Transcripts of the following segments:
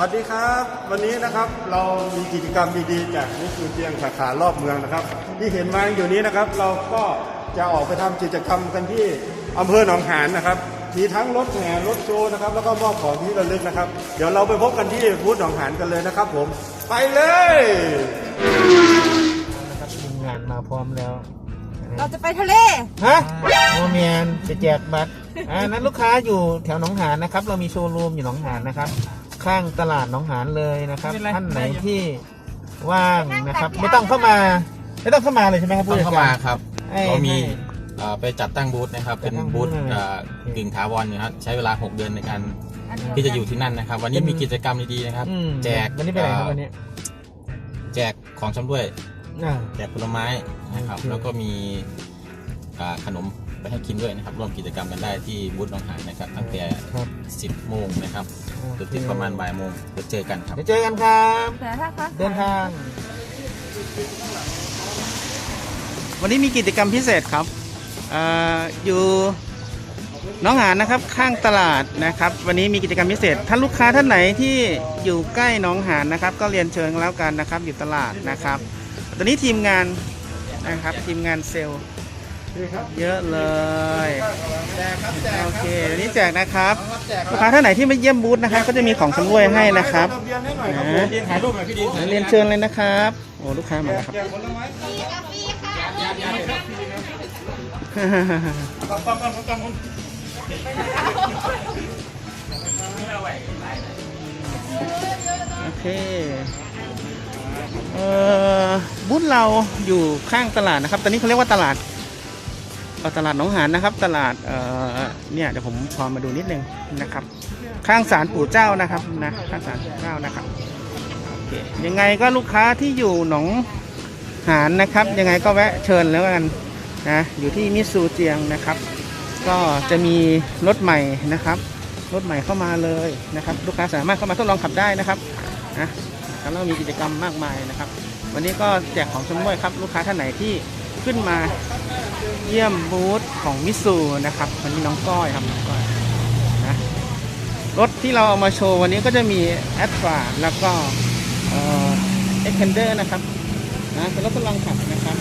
สวัสดีครับ วันนี้นะครับเรามีกิจกรรมดีๆจากนิสิตเตียงสาขารอบเมืองนะครับ ที่เห็นมาอยู่นี้นะครับ เราก็จะออกไปทำกิจกรรมกันที่อำเภอหนองหานนะครับ มีทั้งรถแห่รถโชว์นะครับ แล้วก็มอบของที่ระลึกนะครับ เดี๋ยวเราไปพบกันที่บูธหนองหานกันเลยนะครับ ผมไปเลยนะครับทีมงานมาพร้อมแล้ว เราจะไปทะเลฮะโมเมียนจะแจกบัตรอ่านั้นลูกค้าอยู่แถวหนองหานนะครับ เรามีโชว์รูมอยู่หนองหานนะครับ ข้างตลาดหนองหานเลยนะครับท่านไหนที่ว่างนะครับ ไม่ต้องเข้ามา ไม่ต้องเข้ามาเลยใช่ไหมครับต้อผู้งจัดเข้าการมาครับให้เรามีให้เอ่อไปจัดตั้งบูธนะครับ เป็นจัดตั้งบูบูธธเลย เอ่อโอเคกึ่งถาวรอยู่ครับใช้เวลา 6 เดือนในการที่จะอยู่ที่นั่นนะครับ วันนี้มีกิจกรรมดีๆนะครับ อืมแจกวันนี้ไปไหนครับวันนี้แจกของชำร่วย อ่า แจกผลไม้นะครับ โอเค แล้วก็มีอ่าขนม ไปให้กินด้วยนะครับร่วมกิจกรรมกันได้ที่บูธหนองหานนะครับตั้งแต่ครับ 10โมงนะครับจนถึงประมาณบ่ายโมงเดี๋ยวเจอกันครับ เดี๋ยวเจอกันครับ แต่ถ้าค้าเดินทาง วันนี้มีกิจกรรมพิเศษครับเอออยู่หน้องหานนะครับข้างตลาดนะครับ วันนี้มีกิจกรรมพิเศษท่านลูกค้าท่านไหนที่อยู่ใกล้หน้องหานนะครับ ก็เรียนเชิญแล้วกันนะครับอยู่ตลาดนะครับ ตอนนี้ทีมงานนะครับทีมงานเซลล์ เยอะเลยโอเคเดี๋ยวนี้แจกนะครับลูกค้าท่านไหนที่มาเยี่ยมบูธนะครับ ก็จะมีของชำร่วยให้นะครับเบียร์ให้หน่อยครับนะผมถ่ายรูปหน่อยพี่ดีเรียนเชิญเลยนะครับโอ้ลูกค้ามาแล้วครับแจกผลไม้โอเคเอ่อบูธเราอยู่ข้างตลาดนะครับ ตอนนี้เขาเรียกว่าตลาดเอ่อ ตลาดหนองหานนะครับ ตลาดเอ่อเนี่ยเดี๋ยวผมพามาดูนิดนึงนะครับ ข้างศาลปู่เจ้านะครับนะข้างศาลปู่เจ้านะครับโอเคยังไงก็ลูกค้าที่อยู่หนองหานนะครับ ยังไงก็แวะเชิญแล้วกันนะอยู่ที่มิตซูเจียงนะครับ ก็จะมีรถใหม่นะครับรถใหม่เข้ามาเลยนะครับ ลูกค้าสามารถเข้ามาทดลองขับได้นะครับนะแล้วมีกิจกรรมมากมายนะครับ วันนี้ก็แจกของชำร่วยครับ ลูกค้าท่านไหนที่ขึ้นมา เยี่ยมบูธของมิสูนะครับวันนี้น้องก้อยครับน้องก้อยนะรถที่เราเอามาโชว์วันนี้ก็จะมีแอดฟาแล้วก็เอ็กเคนเดอร์นะครับนะเป็นรถทดลองขับนะครับ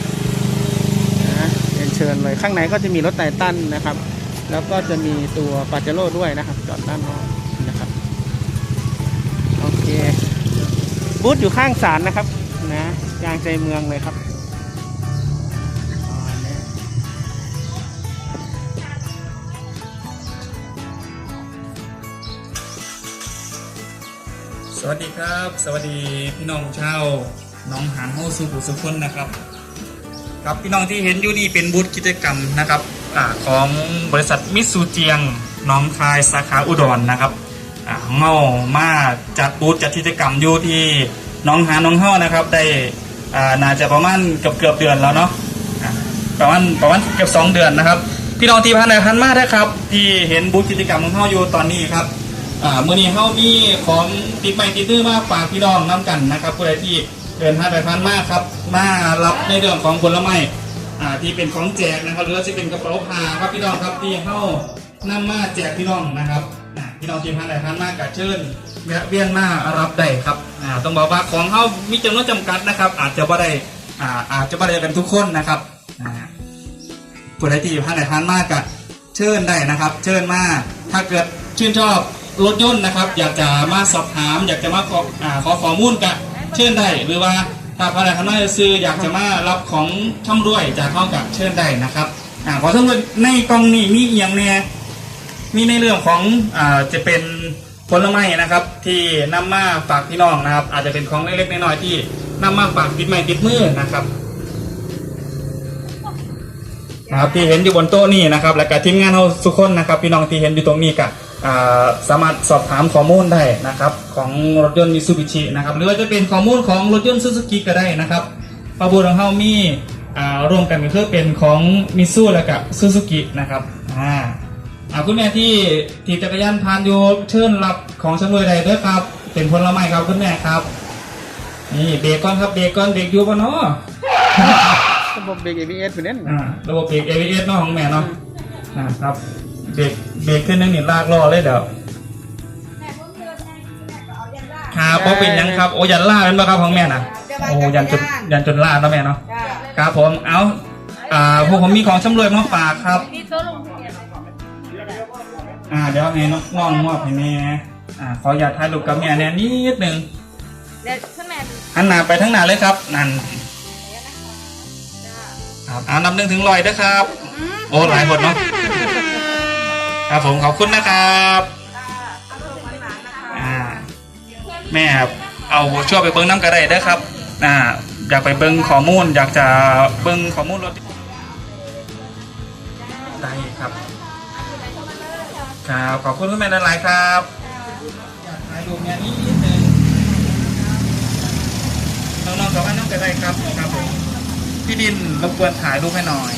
นะเรียนเชิญเลยข้างในก็จะมีรถไททันนะครับ แล้วก็จะมีตัวปาเจโร่ด้วยนะครับ จอดด้านนอกนะครับโอเคบูธอยู่ข้างศาลนะครับนะกลางใจเมืองเลยครับ วัสดีครับ สวัสดีพี่น้องชาวน้องหานโฮสุขุสุขคนนะครับ ครับพี่น้องที่เห็นอยู่นี่เป็นบูธกิจกรรมนะครับอของบริษัทมิตซูเจียงน้องคายสาขาอุดรนะครับเมามาจัดบูธจัดกิจกรรมอยู่ที่น้องหาน้องเฮานะครับ ได้น่าจะประมาณเกือบเกือบเดือนแล้วเนาะประมาณประมาณเกือบสองเดือนนะครับ พี่น้องที่พันไหนพันมากนะครับ ที่เห็นบูธกิจกรรมของเฮาอยู่ตอนนี้ครับ อ่ามื่อนี้เขามีของติดใหม่ติดตื้อมาฝากพี่น้องน้ำกันนะครับผู้ใดที่เดินทางไปพันมากครับมารับในเรื่องของผลไม้อ่าที่เป็นของแจกนะครับหรือว่าจะเป็นกระเป๋าผ้าครับพี่น้องครับที่เขานำมาแจกพี่น้องนะครับอ่าพี่น้องที่พันไหนพันมากกับเชิญแวะเวียนมารับได้ครับอ่าต้องบอกว่าของเขามีจำนวนจำกัดนะครับ อาจจะไม่ได้อ่าอาจจะไม่ได้กันทุกคนนะครับอ่าผู้ใดที่อยู่ภายในทานมากก็เชิญได้นะครับ เชิญมาถ้าเกิดชื่นชอบ รถยนต์นะครับ อยากจะมาสอบถาม อยากจะมาขออ่าขอข้อมูลก็เชิญได้หรือว่าถ้าภายในทานมาซื้ออยากจะมารับของช่ำรวยจากเข้ากับเชิญได้นะครับอ่าขอช่ำรวยในกล่องนี้มีเอียงเนี่ยมีในเรื่องของอ่าจะเป็นผลไม้นะครับ ที่นำมาฝากพี่น้องนะครับ อาจจะเป็นของเล็กๆน้อยๆที่นำมาฝากติดไม้ติดมือนะครับนะครับที่เห็นอยู่บนโต๊ะนี่นะครับ และก็ทีมงานเราทุกคนนะครับ พี่น้องที่เห็นอยู่ตรงนี้ก็อ่า สามารถสอบถามข้อมูลได้นะครับของรถยนต์มิซูบิชินะครับหรือว่าจะเป็นข้อมูลของรถยนต์ซูซูกิก็ได้นะครับพระบูรของเรามีอ่าร่วมกันก็คือเป็นของมิซูและกับซูซูกินะครับอ่าอ่าคุณแม่ที่ที่จักรยานพานอยู่เชิญรับของชำร่วยใดด้วยครับ เป็นผลไม้ครับคุณแม่ครับ นี่เบรกก่อนครับเบรกก่อนเบรกอยู่ปะเนาะระบบเบรก ABS เป็นเน้นอ่าระบบเบรก ABS เนาะของแม่เนาะอ่าครับเบรก เบรกขึ้นนึงนี่ลากล้อเลยเดี๋ยวแม่ผมเดินไงแม่ก็เอายันล่าครับเพราะเป็นหยังครับโอ้ยันล่าเป็นบ่ครับของแม่น่ะโอ้ยันจนยันจนล่าแล้วแม่เนาะจ้าครับผมเอาอ่าพวกผมมีของชำรวยมาฝากครับ มีโต๊ะลงทะเบียนอ่าเดี๋ยวให้น้องน้องมอบให้แม่อ่าขออยากถ่ายรูปกับแม่แน่นิดหนึ่งเดี๋ยวขึ้นแมนหันหน้าไปทั้งหน้าเลยครับ นั่นครับอ่านับหนึ่งถึงร้อยนะครับ โอ้หลายคนเนาะ ครับผมขอบคุณนะครับอ่าแม่ครับเอาช่วยไปเบิ้งน้ำกระไดได้อครับอ่าอยากไปเบิ้งข้อมูล อยากจะเบิ้งข้อมูลรถได้ครับครับขอบคุณคุณแม่หลายๆครับอยากถ่ายรูปเนี่ยนิดนึงน้องๆกับว่าน้องจะได้ครับครับผมพี่ดินรบกวนถ่ายรูปให้หน่อย